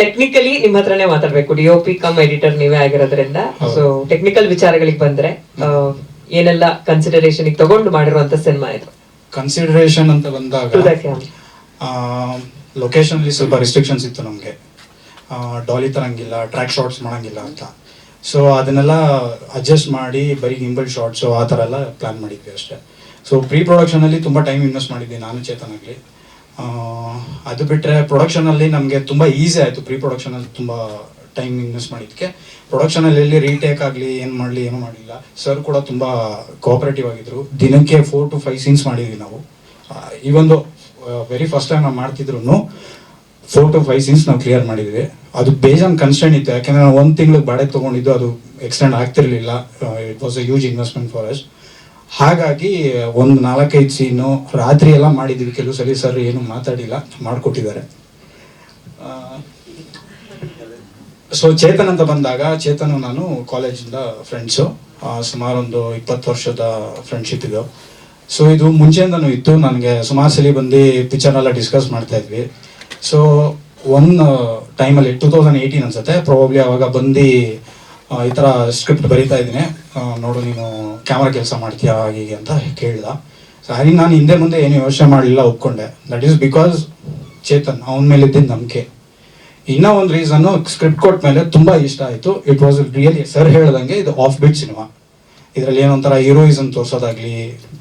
Technically ನಿಮ್ಮ ಹತ್ರನೇ ಮಾತಾಡ್ಬೇಕು. D O P cum editor ನೀವೇ ಆಗಿರೋದ್ರಿಂದ. ಸೊ ಟೆಕ್ನಿಕಲ್ ವಿಚಾರಗಳಿಗೆ ಬಂದ್ರೆ ಏನೆಲ್ಲ ಕನ್ಸಿಡರೇಷನ್ ತಗೊಂಡು ಮಾಡಿರುವಂತ ಸಿನಿಮಾ ಇದು? ಕನ್ಸಿಡರೇಷನ್ ಅಂತ ಬಂದಾಗ ಲೊಕೇಶನ್ ಅಲ್ಲಿ. ಸ್ವಲ್ಪ ರಿಸ್ಟ್ರಿಕ್ಷನ್ಸ್ ಇತ್ತು ನಮಗೆ. ಡಾಲಿ ತರಂಗಿಲ್ಲ ಟ್ರ್ಯಾಕ್ ಶಾರ್ಟ್ಸ್ ಮಾಡಂಗಿಲ್ಲ ಅಂತ. ಸೊ ಅದನ್ನೆಲ್ಲ ಅಡ್ಜಸ್ಟ್ ಮಾಡಿ ಬರೀ ಗಿಂಬಲ್ ಶಾರ್ಟ್ಸು ಆ ಥರ ಎಲ್ಲ ಪ್ಲಾನ್ ಮಾಡಿದ್ವಿ ಅಷ್ಟೇ. ಸೊ ಪ್ರೀ ಪ್ರೊಡಕ್ಷನಲ್ಲಿ ತುಂಬ ಟೈಮ್ ಇನ್ವೆಸ್ಟ್ ಮಾಡಿದ್ವಿ ನಾನು ಚೇತನ್ ಆಗಲಿ. ಅದು ಬಿಟ್ಟರೆ ಪ್ರೊಡಕ್ಷನಲ್ಲಿ ನಮಗೆ ತುಂಬ ಈಸಿ ಆಯಿತು. ಪ್ರೀ ಪ್ರೊಡಕ್ಷನಲ್ಲಿ ತುಂಬ ಟೈಮ್ ಇನ್ವೆಸ್ಟ್ ಮಾಡಿದ್ದಕ್ಕೆ. ಪ್ರೊಡಕ್ಷನಲ್ಲಿ ಎಲ್ಲಿ ರೀಟೇಕ್ ಆಗಲಿ, ಏನು ಮಾಡಲಿ, ಏನೂ ಮಾಡಲಿಲ್ಲ ಸರ್ ಕೂಡ ತುಂಬ ಕೋಆಪರೇಟಿವ್ ಆಗಿದ್ರು. ದಿನಕ್ಕೆ ಫೋರ್ ಟು ಫೈವ್ ಸೀನ್ಸ್ ಮಾಡಿದ್ವಿ ನಾವು. ಈ ಒಂದು ವೆರಿ ಫಸ್ಟ್ ಟೈಮ್ ನಾವು ಮಾಡ್ತಿದ್ರು ಫೋರ್ ಟು ಫೈವ್ ಸೀನ್ಸ್ ನಾವು ಕ್ಲಿಯರ್ ಮಾಡಿದ್ವಿ. ಅದು ಬೇಜಾನ್ ಕನ್ಸ್ಟೆಂಟ್ ಇತ್ತು. ಯಾಕೆಂದರೆ ನಾವು ಒಂದು ತಿಂಗ್ಳಿಗೆ ಬಾಡಿಗೆ ತೊಗೊಂಡಿದ್ದು ಅದು ಎಕ್ಸ್ಟೆಂಡ್ ಆಗ್ತಿರಲಿಲ್ಲ. It was a huge investment for us ಹಾಗಾಗಿ ಒಂದು ನಾಲ್ಕೈದು ಸೀನು ರಾತ್ರಿ ಎಲ್ಲ ಮಾಡಿದ್ವಿ. ಕೆಲವು ಸರಿ ಸರ್ ಏನು ಮಾತಾಡಿಲ್ಲ, ಮಾಡಿಕೊಟ್ಟಿದ್ದಾರೆ. ಸೊ ಚೇತನ್ ಅಂತ ಬಂದಾಗ, ಚೇತನ್ ನಾನು ಕಾಲೇಜಿಂದ ಫ್ರೆಂಡ್ಸು ಸುಮಾರು ಒಂದು ಇಪ್ಪತ್ತು ವರ್ಷದ ಫ್ರೆಂಡ್ಶಿಪ್ ಇದು. ಸೊ ಇದು ಮುಂಚೆಯಿಂದನು ಇತ್ತು. ನನಗೆ ಸುಮಾರು ಸಲ ಬಂದು ಪಿಕ್ಚರ್ ಎಲ್ಲ ಡಿಸ್ಕಸ್ ಮಾಡ್ತಾ ಇದ್ವಿ. ಸೊ ಒನ್ ಟೈಮಲ್ಲಿ ಟೂ ತೌಸಂಡ್ ಏಯ್ಟೀನ್ ಅನ್ಸುತ್ತೆ. ಪ್ರಾಬಬ್ಲಿ ಅವಾಗ ಬಂದು ಈ ಥರ ಸ್ಕ್ರಿಪ್ಟ್ ಬರೀತಾ ಇದ್ದೀನಿ. ನೋಡು, ನೀನು ಕ್ಯಾಮ್ರಾ ಕೆಲಸ ಮಾಡ್ತೀಯ, ಹೀಗೆ ಅಂತ ಕೇಳಿದ. ಸೊ ಹಾಗೆ ನಾನು ಹಿಂದೆ ಮುಂದೆ ಏನು ಯೋಚನೆ ಮಾಡಲಿಲ್ಲ, ಒಪ್ಕೊಂಡೆ. ದಟ್ ಈಸ್ ಬಿಕಾಸ್ ಚೇತನ್, ಅವನ ಮೇಲೆ ನಂಬಿಕೆ. ಇನ್ನೂ ಒಂದು ರೀಸನ್ನು ಸ್ಕ್ರಿಪ್ಟ್ ಕೊಟ್ಟ ಮೇಲೆ ತುಂಬ ಇಷ್ಟ ಆಯಿತು. ಇಟ್ ವಾಸ್ ರಿಯಲಿ ಸರ್ ಹೇಳ್ದಂಗೆ ಇದು ಆಫ್ ಬಿಟ್ ಸಿನಿಮಾ ಇದರಲ್ಲಿ ಏನೊಂಥರ ಹೀರೋಯಿಸಮ್ ತೋರಿಸೋದಾಗ್ಲಿ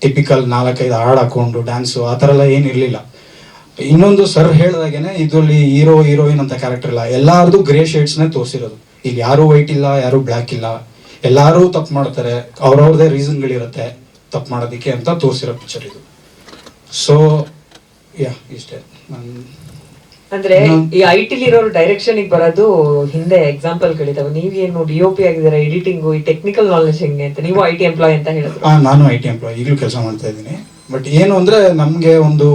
ಟಿಪಿಕಲ್ ನಾಲ್ಕೈದು ಹಾಡು ಹಾಕೊಂಡು ಡ್ಯಾನ್ಸು ಆ ಥರ ಎಲ್ಲ ಏನಿರಲಿಲ್ಲ ಇನ್ನೊಂದು ಸರ್ ಹೇಳ್ದಾಗೇನೆ, ಇದರಲ್ಲಿ ಹೀರೋ ಹೀರೋಯಿನ್ ಅಂತ ಕ್ಯಾರೆಕ್ಟರ್ ಇಲ್ಲ. ಎಲ್ಲಾರ್ದು ಗ್ರೇ ಶೇಡ್ಸ್ನೇ ತೋರಿಸಿರೋದು. ಇಲ್ಲಿ ಯಾರು ವೈಟ್ ಇಲ್ಲ ಯಾರು ಬ್ಲ್ಯಾಕ್ ಇಲ್ಲ ಎಲ್ಲರೂ ತಪ್ಪು ಮಾಡ್ತಾರೆ ಅವ್ರವ್ರದೇ ರೀಸನ್ಗಳಿರುತ್ತೆ ತಪ್ಪು ಮಾಡೋದಕ್ಕೆ ಅಂತ ತೋರಿಸಿರೋ ಪಿಕ್ಚರ್ ಇದು. ಸೊ ಯಾ ಇಷ್ಟೇ. ಅಂದ್ರೆ ಈ ಐ ಟಿಲಿ ಇರೋರು ಡೈರೆಕ್ಷನ್ ಬರೋದು ಹಿಂದೆ ಎಕ್ಸಾಂಪಲ್ ಗಳಿದಾವೆ. ನೀವೇನು ಡಿ ಒ ಪಿ ಆಗಿದ್ದೀರಾ ಎಡಿಟಿಂಗ್ ಈ ಟೆಕ್ನಿಕಲ್ ನಾಲೆಜ್ ಹೆಂಗೆ ಅಂತ. ನೀವು ಐ ಟಿ ಎಂಪ್ಲಾಯ್ ಅಂತ ಹೇಳಿದ್ರು. ನಾನು ಐ ಟಿ ಎಂಪ್ಲಾಯ್ ಈಗಲೂ ಕೆಲಸ ಮಾಡ್ತಾ ಇದ್ದೀನಿ. ಬಟ್ ಏನು ಅಂದ್ರೆ ನಮಗೆ ಒಂದು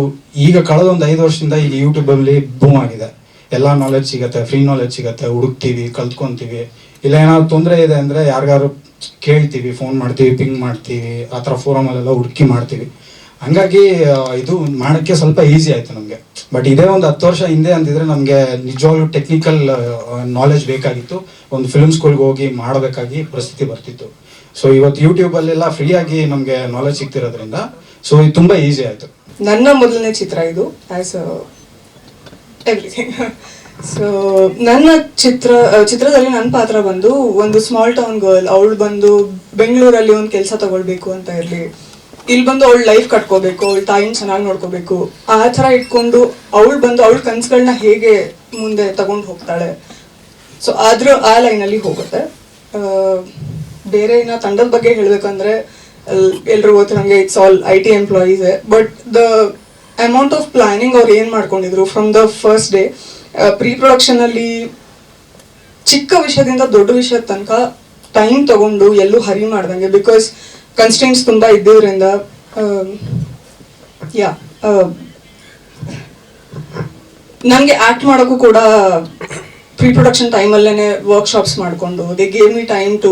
ಈಗ ಕಳೆದ ಒಂದು ಐದು ವರ್ಷದಿಂದ ಈಗ ಯೂಟ್ಯೂಬಲ್ಲಿ ಬೂಮ್ ಆಗಿದೆ. ಎಲ್ಲ ನಾಲೆಜ್ ಸಿಗತ್ತೆ ಫ್ರೀ ನಾಲೆಜ್ ಸಿಗತ್ತೆ, ಹುಡುಕ್ತೀವಿ, ಕಲ್ತ್ಕೊಂತೀವಿ. ಇಲ್ಲ ಏನಾದ್ರು ತೊಂದರೆ ಇದೆ ಅಂದ್ರೆ ಯಾರಿಗಾರು ಕೇಳ್ತೀವಿ ಫೋನ್ ಮಾಡ್ತೀವಿ ಪಿಂಗ್ ಮಾಡ್ತೀವಿ, ಆ ಥರ ಫೋರಮಲ್ಲೆಲ್ಲ ಹುಡುಕಿ ಮಾಡ್ತೀವಿ. ಹಂಗಾಗಿ ಇದು ಮಾಡೋಕ್ಕೆ ಸ್ವಲ್ಪ ಈಸಿ ಆಯ್ತು ನಮಗೆ. ಬಟ್ ಇದೇ ಒಂದು ಹತ್ತು ವರ್ಷ ಹಿಂದೆ ಅಂತಿದ್ರೆ ನಮಗೆ ನಿಜವಾಗ್ಲೂ ಟೆಕ್ನಿಕಲ್ ನಾಲೆಜ್ ಬೇಕಾಗಿತ್ತು. ಒಂದು ಫಿಲ್ಮ್ ಸ್ಕೂಲ್ಗೆ ಹೋಗಿ ಮಾಡಬೇಕಾಗಿ ಪರಿಸ್ಥಿತಿ ಬರ್ತಿತ್ತು. ಸೊ ಇವತ್ತು ಯೂಟ್ಯೂಬಲ್ಲೆಲ್ಲ ಫ್ರೀಯಾಗಿ ನಮಗೆ ನಾಲೆಜ್ ಸಿಗ್ತಿರೋದ್ರಿಂದ ಸೊ ಇದು ತುಂಬ ಈಸಿ ಆಯಿತು. ನನ್ನ ಮೊದಲನೇ ಚಿತ್ರ ಇದು ಆಸ್ ಎವ್ರಿಥಿಂಗ್ ಸೊ ನನ್ನ ಚಿತ್ರ ಚಿತ್ರದಲ್ಲಿ ನನ್ನ ಪಾತ್ರ ಬಂದು ಒಂದು ಸ್ಮಾಲ್ ಟೌನ್ ಗರ್ಲ್ ಅವಳು ಬಂದು ಬೆಂಗಳೂರಲ್ಲಿ ಒಂದು ಕೆಲಸ ತಗೊಳ್ಬೇಕು ಅಂತ ಇರಲಿ. ಇಲ್ಲಿ ಬಂದು ಅವಳು ಲೈಫ್ ಕಟ್ಕೋಬೇಕು, ಅವಳ ತಾಯಿನ ಚೆನ್ನಾಗಿ ನೋಡ್ಕೋಬೇಕು. ಆ ಥರ ಇಟ್ಕೊಂಡು ಅವಳು ಬಂದು ಅವಳ ಕನ್ಸುಗಳನ್ನ ಹೇಗೆ ಮುಂದೆ ತಗೊಂಡು ಹೋಗ್ತಾಳೆ. ಸೊ ಆದರೂ ಆ ಲೈನಲ್ಲಿ ಹೋಗುತ್ತೆ. ಬೇರೆ ಇನ್ನ ತಂಡದ ಬಗ್ಗೆ ಹೇಳಬೇಕಂದ್ರೆ ಎಲ್ರು ಗೊತ್ತಿರಂಗೆ it's all I T employees but the amount of planning ಅವ್ರು ಏನು ಮಾಡ್ಕೊಂಡಿದ್ರು from the first day pre ಪ್ರೊಡಕ್ಷನಲ್ಲಿ ಚಿಕ್ಕ ವಿಷಯದಿಂದ ದೊಡ್ಡ ವಿಷಯದ ತನಕ ಟೈಮ್ ತಗೊಂಡು ಎಲ್ಲೂ ಹರಿ ಮಾಡ್ದಂಗೆ ಬಿಕಾಸ್ ಕನ್ಸ್ಟೆಂಟ್ಸ್ ತುಂಬಾ ಇದ್ದಿದ್ರಿಂದ ಯಾ ನನಗೆ ಆಕ್ಟ್ ಮಾಡೋಕ್ಕೂ ಕೂಡ ಪ್ರೀ ಪ್ರೊಡಕ್ಷನ್ ಟೈಮಲ್ಲೇ ವರ್ಕ್ಶಾಪ್ಸ್ ಮಾಡಿಕೊಂಡು they gave me time to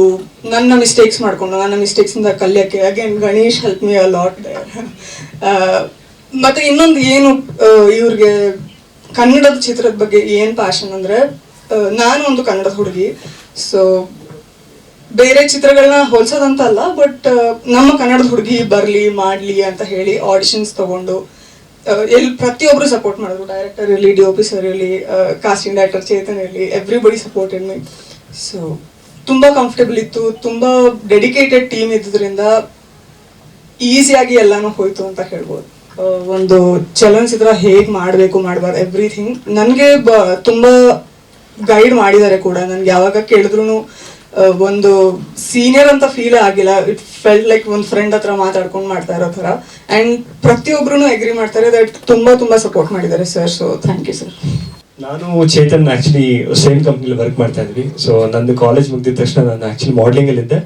ನನ್ನ ಮಿಸ್ಟೇಕ್ಸ್ ಮಾಡಿಕೊಂಡು, ನನ್ನ ಮಿಸ್ಟೇಕ್ಸಿಂದ ಕಲಿಯೋಕ್ಕೆ. Again Ganesh help me a lot ಮತ್ತೆ ಇನ್ನೊಂದು ಏನು ಇವ್ರಿಗೆ ಕನ್ನಡದ ಚಿತ್ರದ ಬಗ್ಗೆ ಏನು ಪ್ಯಾಷನ್ ಅಂದ್ರೆ ನಾನು ಒಂದು ಕನ್ನಡದ ಹುಡುಗಿ. ಸೊ ಬೇರೆ ಚಿತ್ರಗಳನ್ನ ಹೋಲ್ಸೋದಂತ ಅಲ್ಲ ಬಟ್ ನಮ್ಮ ಕನ್ನಡದ ಹುಡುಗಿ ಬರಲಿ, ಮಾಡ್ಲಿ ಅಂತ ಹೇಳಿ ಆಡಿಷನ್ಸ್ ತಗೊಂಡು ಎಲ್ಲಿ ಪ್ರತಿಯೊಬ್ರು ಸಪೋರ್ಟ್ ಮಾಡಿದ್ರು. ಡೈರೆಕ್ಟರ್ ಇರಲಿ ಡಿ ಒ ಪಿ ಇರಲಿ ಕಾಸ್ಟಿಂಗ್ ಡೈರೆಕ್ಟರ್ ಚೇತನ್ ಇರಲಿ ಎವ್ರಿಬಡಿ ಸಪೋರ್ಟ್ ಮೀ ಸೊ ತುಂಬ ಕಂಫರ್ಟೇಬಲ್ ಇತ್ತು, ತುಂಬ ಡೆಡಿಕೇಟೆಡ್ ಟೀಮ್ ಇದ್ದಿದ್ರಿಂದ ಈಸಿಯಾಗಿ ಎಲ್ಲಾನು ಹೋಯ್ತು ಅಂತ ಹೇಳ್ಬೋದು. ಒಂದು ಚಲನಚಿತ್ರ ಹೇಗೆ ಮಾಡಬೇಕು, ಮಾಡಬಾರ್ದು ಎವ್ರಿಥಿಂಗ್ ನನಗೆ ತುಂಬ ಗೈಡ್ ಮಾಡಿದ್ದಾರೆ ಕೂಡ. ನನ್ಗೆ ಯಾವಾಗ ಕೇಳಿದ್ರು ಒಂದು ಸೀನಿಯರ್ ಅಂತ ಫೀಲ್ ಆಗಿಲ್ಲ. ಇಟ್ ಫೆಲ್ ಲೈಕ್ ಒಂದು ಫ್ರೆಂಡ್ ಹತ್ರ ಮಾತಾಡ್ಕೊಂಡು ಮಾಡ್ತಾ ಇರೋ ಥರ. ಅಂಡ್ ಪ್ರತಿಯೊಬ್ಬರು ಅಗ್ರಿ ಮಾಡ್ತಾರೆ ದಟ್ ತುಂಬ ತುಂಬ ಸಪೋರ್ಟ್ ಮಾಡಿದ್ದಾರೆ sir so thank you sir ನಾನು ಚೇತನ್ ಆಕ್ಚುಲಿ ಸೇಮ್ ಕಂಪ್ನಿಲಿ ವರ್ಕ್ ಮಾಡ್ತಾ ಇದ್ವಿ ಸೊ ನಂದು ಕಾಲೇಜ್ ಮುಗಿದ ತಕ್ಷಣ ನಾನು ಆಕ್ಚುಲಿ ಮಾಡ್ಲಿಂಗ್ ಅಲ್ಲಿ ಇದ್ದೆ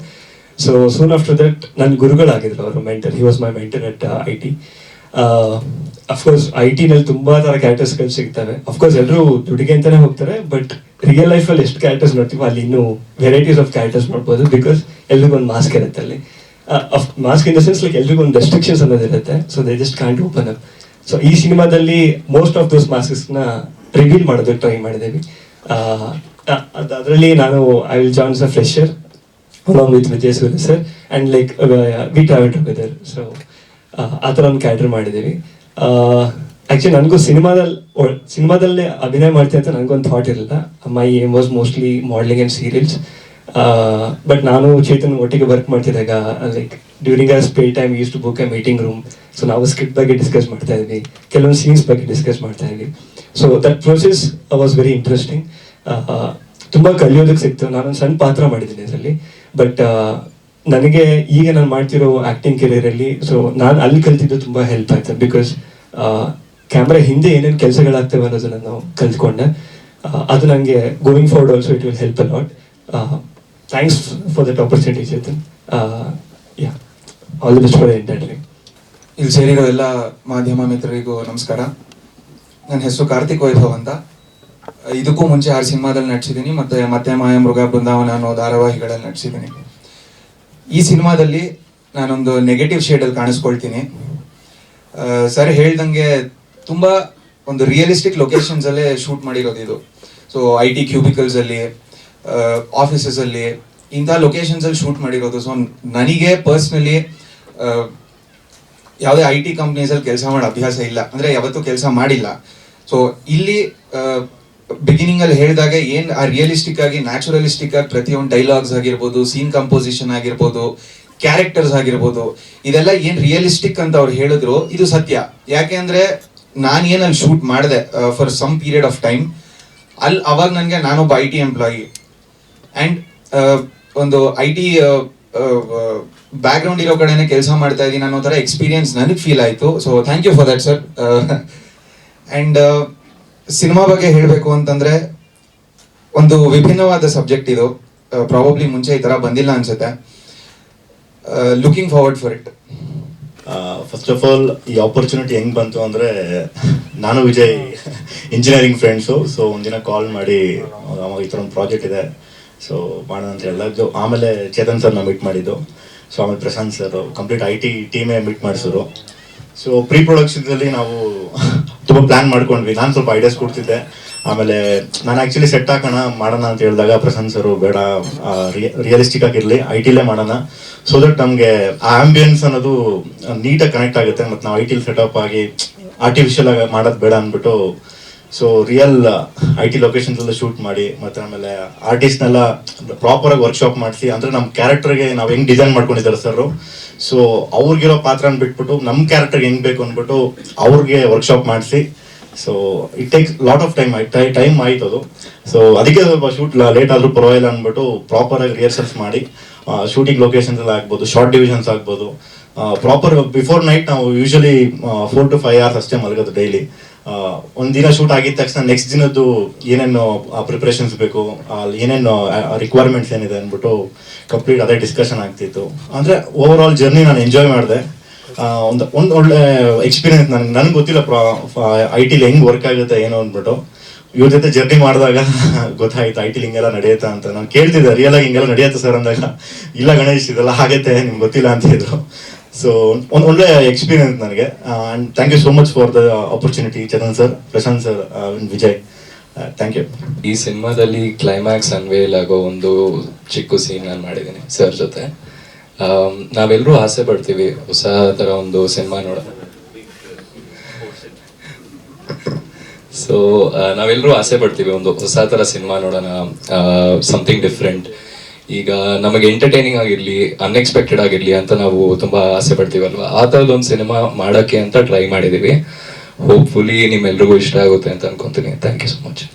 ಸೊ ಸೂನ್ ಆಫ್ಟರ್ ದಟ್ ನನ್ನ ಗುರುಗಳಾಗಿದ್ರು ಅವರು mentor he was my mentor at I T of course I ಟಿನಲ್ಲಿ ತುಂಬಾ ತರ ಕ್ಯಾರೆಕ್ಟರ್ಸ್ಗಳು ಸಿಗ್ತವೆ. ಅಫ್ಕೋರ್ಸ್ ಎಲ್ಲರೂ ದುಡಿಗೆ ಅಂತಾನೆ ಹೋಗ್ತಾರೆ ಬಟ್ ರಿಯಲ್ ಲೈಫಲ್ಲಿ ಎಷ್ಟು ಕ್ಯಾರೆಕ್ಟರ್ಸ್ ನೋಡ್ತೀವೋ ಅಲ್ಲಿ ಇನ್ನೂ ವೆರೈಟೀಸ್ ಆಫ್ ಕ್ಯಾರೆಕ್ಟರ್ಸ್ ನೋಡ್ಬೋದು ಬಿಕಾಸ್ ಎಲ್ರಿಗೂ ಒಂದು ಮಾಸ್ಕ್ ಇರುತ್ತೆ ಅಲ್ಲಿ. Mask in the sense like ಎಲ್ರಿಗೂ ಒಂದು restrictions ಅನ್ನೋದಿರುತ್ತೆ so they just can't open up so ಈ ಸಿನಿಮಾದಲ್ಲಿ ಮೋಸ್ಟ್ ಆಫ್ ದೋಸ್ ಮಾಸ್ಕ್ಸ್ನ ರಿವೀಲ್ ಮಾಡೋದಕ್ಕೆ ಟ್ರೈ ಮಾಡಿದ್ದೀವಿ. ಅದರಲ್ಲಿ ನಾನು I will join a fresher along with Vijay Surya sir and like we travel together so ಆ ಥರ ಒಂದು ಕ್ಯಾರೆಕ್ಟರ್ ಮಾಡಿದ್ದೀವಿ. ಆ್ಯಕ್ಚುಲಿ ನನಗೂ ಸಿನಿಮಾದಲ್ಲಿ ಸಿನಿಮಾದಲ್ಲೇ ಅಭಿನಯ ಮಾಡ್ತೀನಿ ಅಂತ ನನಗೊಂದು ಥಾಟ್ ಇರಲಿಲ್ಲ. My aim was mostly modelling and serials but ನಾನು ಚೇತನ್ ಒಟ್ಟಿಗೆ ವರ್ಕ್ ಮಾಡ್ತಿದ್ದಾಗ ಲೈಕ್ ಡ್ಯೂರಿಂಗ್ ಆ spare time use to book a meeting room so ನಾವು ಸ್ಕ್ರಿಪ್ಟ್ ಬಗ್ಗೆ ಡಿಸ್ಕಸ್ ಮಾಡ್ತಾ ಇದ್ವಿ. ಕೆಲವೊಂದು ಸೀನ್ಸ್ ಬಗ್ಗೆ ಡಿಸ್ಕಸ್ ಮಾಡ್ತಾ ಇದ್ವಿ. So that process was very interesting ತುಂಬ ಕಲಿಯೋದಕ್ಕೆ ಸಿಕ್ತು. ನಾನೊಂದು ಸಣ್ಣ ಪಾತ್ರ ಮಾಡಿದ್ದೀನಿ ಅದರಲ್ಲಿ. ಬಟ್ ನನಗೆ ಈಗ ನಾನು ಮಾಡ್ತಿರೋ ಆ್ಯಕ್ಟಿಂಗ್ ಕೆರಿಯರಲ್ಲಿ ಸೊ ನಾನು ಅಲ್ಲಿ ಕಲ್ತಿದ್ದು ತುಂಬ ಹೆಲ್ಪ್ ಆಯ್ತು ಬಿಕಾಸ್ ಕ್ಯಾಮ್ರಾ ಹಿಂದೆ ಏನೇನು ಕೆಲಸಗಳಾಗ್ತವೆ ಅನ್ನೋದನ್ನ ನಾನು ಕಲ್ತ್ಕೊಂಡೆ. ಅದು ನನಗೆ going forward also it will help a thanks for that opportunity Chetan yeah all the best for entertaining ಇಲ್ಲಿ ಸೇರಿರೋ ಎಲ್ಲ ಮಾಧ್ಯಮ ಮಿತ್ರರಿಗೂ ನಮಸ್ಕಾರ. ನನ್ನ ಹೆಸರು ಕಾರ್ತಿಕ್ ವೈಭವ್ ಅಂತ. ಇದಕ್ಕೂ ಮುಂಚೆ ಆರು ಸಿನಿಮಾದಲ್ಲಿ ನಟಿಸಿದ್ದೀನಿ, ಮತ್ತೆ ಮತ್ತೆ ಮಾಯ ಮೃಗ ಬೃಂದಾವನ ಅನ್ನೋ ಧಾರಾವಾಹಿಗಳಲ್ಲಿ ನಟಿಸಿದ್ದೀನಿ. ಈ ಸಿನಿಮಾದಲ್ಲಿ ನಾನೊಂದು ನೆಗೆಟಿವ್ ಶೇಡಲ್ಲಿ ಕಾಣಿಸ್ಕೊಳ್ತೀನಿ. ಸರ್ ಹೇಳ್ದಂಗೆ ತುಂಬ ಒಂದು ರಿಯಲಿಸ್ಟಿಕ್ ಲೊಕೇಶನ್ಸಲ್ಲೇ ಶೂಟ್ ಮಾಡಿರೋದು ಇದು. ಸೊ ಐ ಟಿ ಕ್ಯೂಬಿಕಲ್ಸಲ್ಲಿ ಆಫೀಸಸಲ್ಲಿ ಇಂಥ ಲೊಕೇಶನ್ಸಲ್ಲಿ ಶೂಟ್ ಮಾಡಿರೋದು. ಸೊ ನನಗೆ ಪರ್ಸ್ನಲಿ ಯಾವುದೇ ಐ ಟಿ ಕಂಪ್ನೀಸಲ್ಲಿ ಕೆಲಸ ಮಾಡೋ ಅಭ್ಯಾಸ ಇಲ್ಲ. ಅಂದರೆ ಯಾವತ್ತೂ ಕೆಲಸ ಮಾಡಿಲ್ಲ. ಸೊ ಇಲ್ಲಿ ಬಿಗಿನಿಂಗ್ ಅಲ್ಲಿ ಹೇಳಿದಾಗ ಏನ್, ಆ ರಿಯಲಿಸ್ಟಿಕ್ ಆಗಿ ನ್ಯಾಚುರಲಿಸ್ಟಿಕ್ ಆಗಿ ಪ್ರತಿಯೊಂದು ಡೈಲಾಗ್ಸ್ ಆಗಿರ್ಬೋದು ಸೀನ್ ಕಂಪೋಸಿಷನ್ ಆಗಿರ್ಬೋದು ಕ್ಯಾರೆಕ್ಟರ್ಸ್ ಆಗಿರ್ಬೋದು, ಇದೆಲ್ಲ ಏನ್ ರಿಯಲಿಸ್ಟಿಕ್ ಅಂತ ಅವ್ರು ಹೇಳಿದ್ರು, ಇದು ಸತ್ಯ. ಯಾಕೆ ಅಂದ್ರೆ ನಾನು ಏನಲ್ಲಿ ಶೂಟ್ ಮಾಡಿದೆ for some period of time ಅಲ್ಲಿ ಅವಾಗ ನನಗೆ ನಾನೊಬ್ಬ ಐ ಟಿ ಎಂಪ್ಲಾಯಿ ಅಂಡ್ ಒಂದು ಐ ಟಿ ಬ್ಯಾಕ್ ಗ್ರೌಂಡ್ ಇರೋ ಕಡೆನೆ ಕೆಲಸ ಮಾಡ್ತಾ ಇದ್ದೀನಿ ಅನ್ನೋ ಥರ ಎಕ್ಸ್ಪೀರಿಯನ್ಸ್ ನನಗೆ ಫೀಲ್ ಆಯಿತು. So thank you for that sir and cinema ಬಗ್ಗೆ ಹೇಳಬೇಕು ಅಂತಂದ್ರೆ ಒಂದು ವಿಭಿನ್ನವಾದ ಸಬ್ಜೆಕ್ಟ್ ಇದು. ಪ್ರಾಬಬ್ಲಿ ಮುಂಚೆ ಈ ಥರ ಬಂದಿಲ್ಲ ಅನ್ಸುತ್ತೆ. Looking forward for it first of all ಈ ಆಪರ್ಚುನಿಟಿ ಹೆಂಗ್ ಬಂತು ಅಂದ್ರೆ ನಾನು ವಿಜಯ್ ಇಂಜಿನಿಯರಿಂಗ್ ಫ್ರೆಂಡ್ಸು ಸೊ ಒಂದಿನ ಕಾಲ್ ಮಾಡಿ ಈ ಥರ ಒಂದು ಪ್ರಾಜೆಕ್ಟ್ ಇದೆ. ಸೊ ಮಾಡೋಣ ಅಂತ ಹೇಳಿದಾಗ ಆಮೇಲೆ ಚೇತನ್ ಸರ್ನ ಮೀಟ್ ಮಾಡಿದ್ದು. ಸೊ ಆಮೇಲೆ Prashant sir complete I T ಟೀಮೇ meet ಮಾಡಿಸಿದ್ರು. ಸೊ ಪ್ರೀ ಪ್ರೊಡಕ್ಷನ್ದಲ್ಲಿ ನಾವು ತುಂಬ ಪ್ಲಾನ್ ಮಾಡ್ಕೊಂಡ್ವಿ. ನಾನು ಸ್ವಲ್ಪ ಐಡಿಯಾಸ್ ಕೊಡ್ತಿದ್ದೆ. ಆಮೇಲೆ ನಾನು ಆ್ಯಕ್ಚುಲಿ ಸೆಟ್ ಹಾಕೋಣ, ಮಾಡೋಣ ಅಂತ ಹೇಳಿದಾಗ ಪ್ರಸನ್ ಸರ್ ಬೇಡ ರಿಯಲಿಸ್ಟಿಕ್ ಆಗಿರಲಿ ಐ ಟಿಲೇ ಮಾಡೋಣ. ಸೊ ದಟ್ ನಮಗೆ ಆ ಆಂಬಿಯನ್ಸ್ ಅನ್ನೋದು ನೀಟಾಗಿ ಕನೆಕ್ಟ್ ಆಗುತ್ತೆ. ಮತ್ತು ನಾವು ಐ ಟಿಲಿ ಸೆಟಪ್ ಆಗಿ ಆರ್ಟಿಫಿಷಿಯಲ್ ಆಗಿ ಮಾಡೋದು ಬೇಡ ಅಂದ್ಬಿಟ್ಟು so real I T locations ಎಲ್ಲ ಶೂಟ್ ಮಾಡಿ ಮತ್ತೆ ಆಮೇಲೆ ಆರ್ಟಿಸ್ಟ್ನೆಲ್ಲ ಪ್ರಾಪರ್ ಆಗಿ ವರ್ಕ್ಶಾಪ್ ಮಾಡಿಸಿ, ಅಂದ್ರೆ ನಮ್ಮ ಕ್ಯಾರೆಕ್ಟರ್ಗೆ ನಾವು ಹೆಂಗೆ ಡಿಸೈನ್ ಮಾಡ್ಕೊಂಡಿದ್ದಾರೆ ಸರ್ ಸೊ ಅವ್ರಿಗಿರೋ ಪಾತ್ರನ ಬಿಟ್ಬಿಟ್ಟು ನಮ್ಮ ಕ್ಯಾರೆಕ್ಟರ್ ಹೆಂಗ್ ಬೇಕು ಅಂದ್ಬಿಟ್ಟು ಅವ್ರಿಗೆ ವರ್ಕ್ಶಾಪ್ ಮಾಡಿಸಿ. So it takes lot of time time ಆಯ್ತು ಅದು. ಸೊ ಅದಕ್ಕೆ ಸ್ವಲ್ಪ ಶೂಟ್ ಲೇಟ್ ಆದ್ರೂ ಪರವಾಗಿಲ್ಲ ಅಂದ್ಬಿಟ್ಟು ಪ್ರಾಪರ್ ಆಗಿ ರಿಹರ್ಸಲ್ಸ್ ಮಾಡಿ ಶೂಟಿಂಗ್ ಲೊಕೇಶನ್ಸ್ ಎಲ್ಲ ಆಗ್ಬೋದು ಶಾರ್ಟ್ ಡಿವಿಷನ್ಸ್ ಆಗ್ಬೋದು. ಪ್ರಾಪರ್ ಬಿಫೋರ್ ನೈಟ್ ನಾವು usually four to five hours ಅಷ್ಟೇ ಮಲಗೋದು ಡೈಲಿ ಒಂದಿನ ಶೂಟ್ ಆಗಿದ ತಕ್ಷಣ ನೆಕ್ಸ್ಟ್ ದಿನದ್ದು ಏನೇನು ಪ್ರಿಪ್ರೇಷನ್ಸ್ ಬೇಕು, ಅಲ್ಲಿ ಏನೇನು ರಿಕ್ವೈರ್ಮೆಂಟ್ಸ್ ಏನಿದೆ ಅಂದ್ಬಿಟ್ಟು ಕಂಪ್ಲೀಟ್ ಅದೇ ಡಿಸ್ಕಷನ್ ಆಗ್ತಿತ್ತು. ಅಂದ್ರೆ ಓವರ್ ಆಲ್ ಜರ್ನಿ ನಾನು ಎಂಜಾಯ್ ಮಾಡಿದೆ. ಒಂದು ಒಂದು ಒಳ್ಳೆ ಎಕ್ಸ್ಪೀರಿಯನ್ಸ್ ನನಗೆ ನನಗೆ ಗೊತ್ತಿಲ್ಲ ಐ ಟಿಲಿ ಹೆಂಗ್ ವರ್ಕ್ ಆಗುತ್ತೆ ಏನೋ ಅಂದ್ಬಿಟ್ಟು. ಇವ್ರ ಜೊತೆ ಜರ್ನಿ ಮಾಡಿದಾಗ ಗೊತ್ತಾಯ್ತು ಐ ಟಿಲಿ ಹಿಂಗೆಲ್ಲ ನಡೆಯುತ್ತಾ ಅಂತ. ನಾನು ಕೇಳ್ತಿದ್ದೆ ರಿಯಲ್ ಆಗಿ ಹಿಂಗೆಲ್ಲ ನಡೆಯುತ್ತೆ ಸರ್ ಅಂದಾಗ? ಇಲ್ಲ ಗಣೇಶ್, ಇದೆಲ್ಲ ಆಗುತ್ತೆ, ನಿಮ್ಗೆ ಗೊತ್ತಿಲ್ಲ ಅಂತ ಇದ್ರು ಸೊ ಒಂದು ಒಳ್ಳೆ ಎಕ್ಸ್ಪೀರಿಯನ್ಸ್ ನನಗೆ and thank you so much for the opportunity Chandan sir Prashant sir Vijay thank you ಈ ಸಿನಿಮಾದಲ್ಲಿ ಕ್ಲೈಮ್ಯಾಕ್ಸ್ ಅನ್ವೇಲ್ ಆಗೋ ಒಂದು ಚಿಕ್ಕ ಸೀನ್ ನಾನು ಮಾಡಿದ್ದೀನಿ ಸರ್ ಜೊತೆ. ನಾವೆಲ್ಲರೂ ಆಸೆ ಪಡ್ತೀವಿ ಹೊಸ ಥರ ಒಂದು ಸಿನಿಮಾ ನೋಡ. ಸೊ ನಾವೆಲ್ಲರೂ ಆಸೆ ಪಡ್ತೀವಿ ಒಂದು ಹೊಸ ಥರ ಸಿನಿಮಾ ನೋಡೋಣ ಸಮಥಿಂಗ್ ಡಿಫ್ರೆಂಟ್ ಈಗ ನಮಗೆ ಎಂಟರ್ಟೈನಿಂಗ್ ಆಗಿರಲಿ ಅನ್ಎಕ್ಸ್ಪೆಕ್ಟೆಡ್ ಆಗಿರಲಿ ಅಂತ ನಾವು ತುಂಬಾ ಆಸೆ ಪಡ್ತೀವಲ್ವಾ? ಆ ಥರದೊಂದು ಸಿನಿಮಾ ಮಾಡೋಕ್ಕೆ ಅಂತ ಟ್ರೈ ಮಾಡಿದ್ದೀವಿ ಹೋಪ್ಫುಲಿ ನಿಮ್ಮೆಲ್ರಿಗೂ ಇಷ್ಟ ಆಗುತ್ತೆ ಅಂತ ಅನ್ಕೊಂತೀನಿ. Thank you so much